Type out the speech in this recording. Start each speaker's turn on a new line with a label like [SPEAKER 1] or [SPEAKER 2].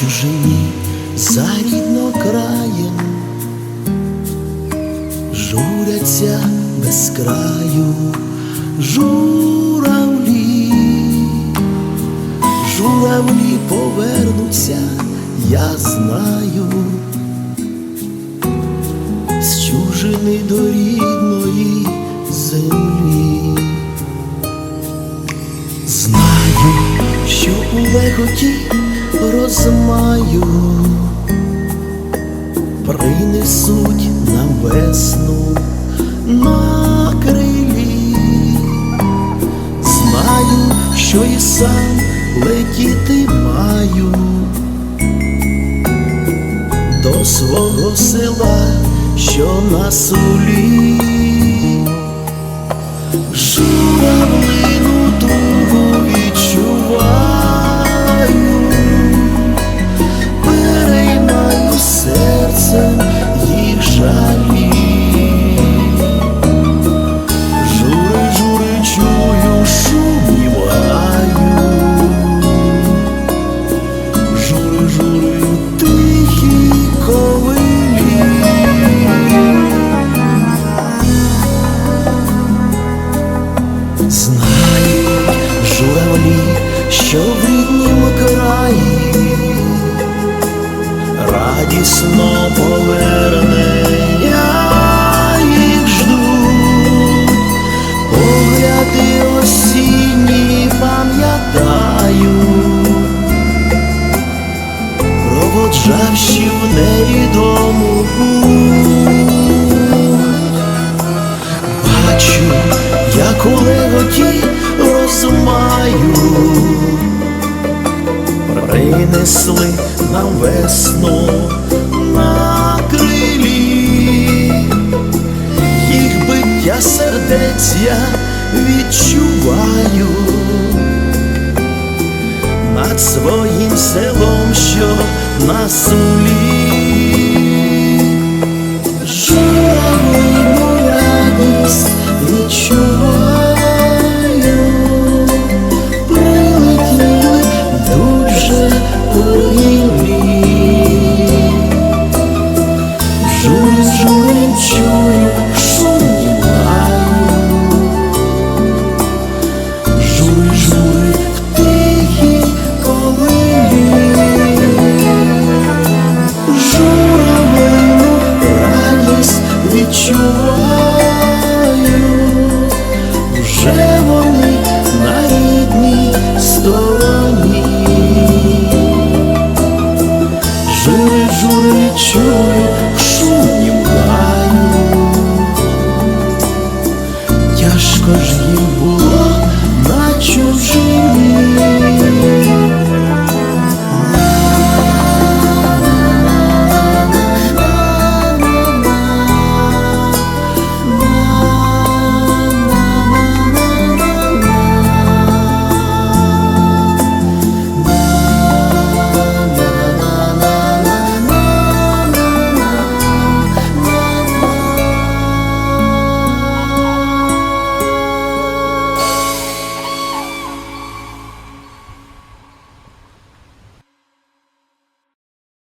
[SPEAKER 1] чужині за рідно ріднокраєм журяться без краю, журавлі, журавлі повернуться, я знаю, з чужини до рідної землі. Знаю, що у леготі розмаю принесуть нам весну на крилі. Знаю, що і сам летіти маю до свого села, що на сулі. Радісно повернення їх ждуть, погляди осінні пам'ятаю, проводжавши в невідому путь. Бачу, як у леготі розмаю. Принесли нам весну на крилі, їх биття сердець я відчуваю. Над своїм селом, що на відчуваю, вже вони на рідній стороні. Жури, жури, чую, шумні маю. Тяжко ж їм